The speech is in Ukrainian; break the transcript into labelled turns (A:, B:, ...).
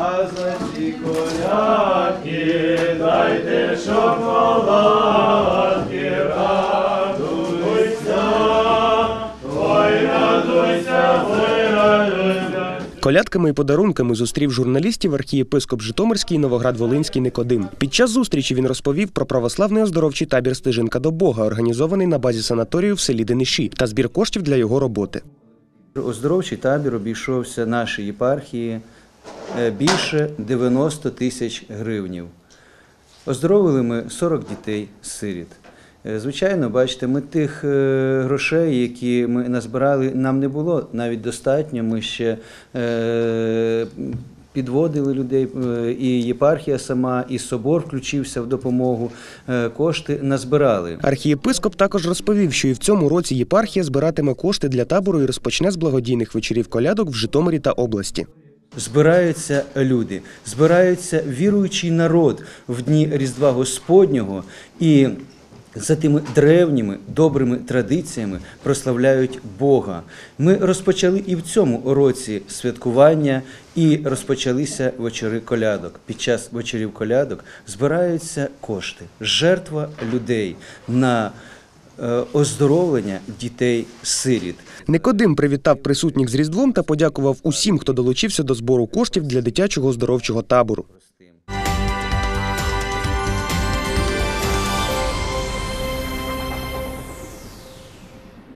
A: А за ці коляки дайте, щоб палатки радуйся, ой, радуйся, ой, радуйся.
B: Колядками і подарунками зустрів журналістів архієпископ Житомирський Новоград-Волинський Никодим. Під час зустрічі він розповів про православний оздоровчий табір Стежинка до Бога, організований на базі санаторію в селі Дениші, та збір коштів для його роботи.
C: Оздоровчий табір обійшовся нашій єпархії більше 90 тисяч гривнів. Оздоровили ми 40 дітей сиріт. Е, Звичайно, бачите, ми тих е, грошей, які ми назбирали, нам не було навіть достатньо. Ми ще е, підводили людей, е, і єпархія сама, і собор включився в допомогу. Е, Кошти назбирали.
B: Архієпископ також розповів, що і в цьому році єпархія збиратиме кошти для табору і розпочне з благодійних вечорів колядок в Житомирі та області.
C: Збираються люди, збирається віруючий народ в дні Різдва Господнього і за тими древніми добрими традиціями прославляють Бога. Ми розпочали і в цьому році святкування, і розпочалися вечори колядок. Під час вечорів колядок збираються кошти, жертва людей на е, оздоровлення дітей-сиріт.
B: Никодим привітав присутніх з Різдвом та подякував усім, хто долучився до збору коштів для дитячого оздоровчого табору.